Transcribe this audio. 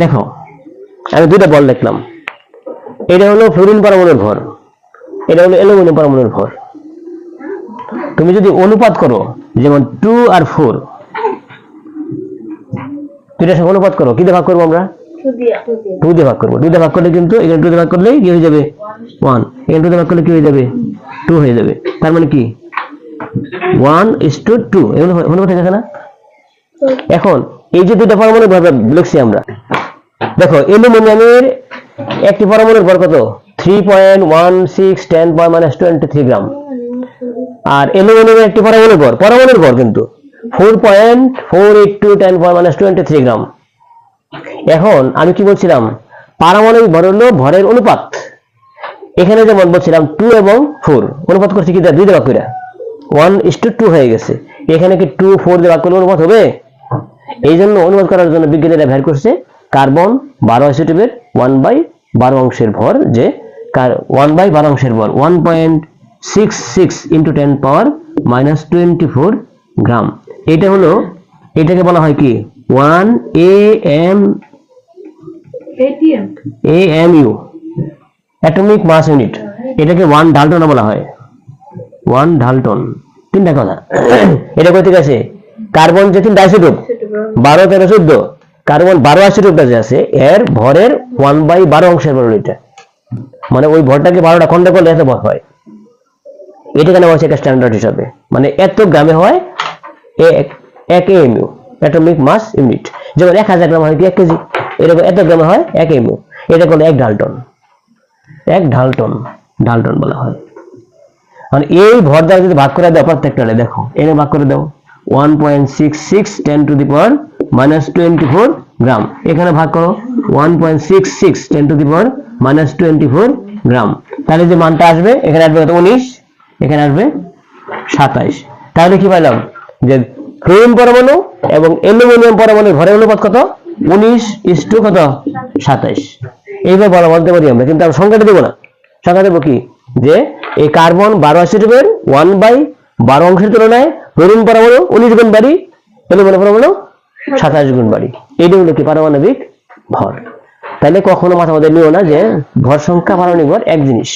দেখো, আমি দুইটা বল দেখলাম। এটা হলো ফ্লোরিন পরমাণুর ভর, এটা হলো অ্যালুমিনিয়াম পরমাণুর ভর। তুমি যদি অনুপাত করো, যেমন টু আর ফোর, দুইটার সঙ্গে অনুপাত করো কি দিয়ে ভাগ করব আমরা? টু দিয়ে ভাগ করব। টু দিয়ে ভাগ করলে কিন্তু এখানে টু দিয়ে ভাগ করলে কি হয়ে যাবে? ওয়ান। এখানে টু দিয়ে ভাগ করলে কি হয়ে যাবে? টু হয়ে যাবে। তার মানে কি? One is to two. এগুলো অনুপাত গেছে না? এখন এই যে দুইটা পরমাণু ভাবে লিখছি আমরা। দেখো, অ্যালুমিনিয়ামের একটি পরমাণুর ভর কত? Three point one six ten point twenty three gram আর অ্যালুমিনিয়ামের একটি পরমাণুর ভর পরমাণুর ভর কিন্তু four point four eight two ten point minus twenty three gram এখন আমি কি বলছিলাম? পারমাণবিক ভর হলো ভরের অনুপাত। এখানে যেমন বলছিলাম টু এবং ফোর অনুপাত করছি কি? দুই দেওয়া করে ওয়ান ইস টু টু হয়ে গেছে। এখানে কি টু ফোর দেওয়া করলে অনুপাত হবে? এই জন্য অনুবাদ করার জন্য বিজ্ঞানীরা বের করছে কার্বন বারো আইসোটোপের ওয়ান বাই বারো অংশের ভর যে ওয়ান বাই বারো অংশের ভর one point six six into ten power minus twenty four gram এটা হলো এটাকে বলা হয় কি? One A M A M U atomic mass unit এটাকে ওয়ান ডালটন বলা হয়। ওয়ান ডালটন তিনটা কথা। এটা কোথা থেকে আছে কার্বন যে তিনটা আইসোটোপ বারো, তেরো, চোদ্দ। কার্বন বারো আইসোটোপটা যে আছে, এর ভরের ওয়ান বাই বারো অংশের ভর এটা। মানে ওই ভরটাকে বারোটা খন্ড করলে এত ভর হয়। এটা কেন বলছে একটা স্ট্যান্ডার্ড হিসাবে? মানে এত গ্রামে হয় এক এক এমইউ অ্যাটমিক মাস ইউনিট যেমন এক হাজার গ্রাম হয় কি এক কেজি? এরকম এত গ্রামে হয় এক এমইউ এটা করলে এক ডালটন? এক ডালটন ডালটন বলা হয়। মানে এই ভর দ্বারা যদি ভাগ করে দাও প্রত্যেকটারে দেখো, এনে ভাগ করে দাও। One point six six ten to the power minus twenty four gram এখানে ভাগ করো। One point six six ten to the power minus twenty four gram তাহলে যে মানটা আসবে, এখানে আসবে কত? উনিশ। এখানে আসবে সাতাইশ। তাহলে কি পাইলাম? যে ফ্লোরিন পরমাণু এবং অ্যালুমিনিয়াম পরমাণুর ভরের অনুপাত কত? উনিশ ইস টু কত? সাতাইশ। এইভাবে বলা বলতে পারি আমরা, কিন্তু আমরা সংখ্যাটা দেবো না। সংখ্যা দেবো কি? যে এই কার্বন বারো অ্যাসিটিভের ওয়ান বাই বারো অংশের তুলনায় ফ্লোরিন পরমাণু উনিশ গুণ বাড়ি অ্যালুমিনিয়াম পরমাণু সাতাশ। গুণ বাড়ি। এইটা হলো কি পারমাণবিক ভর। তাহলে কখনো মাথা আমাদের নিও না যে ভর সংখ্যা পারমাণবিক ভর এক জিনিস।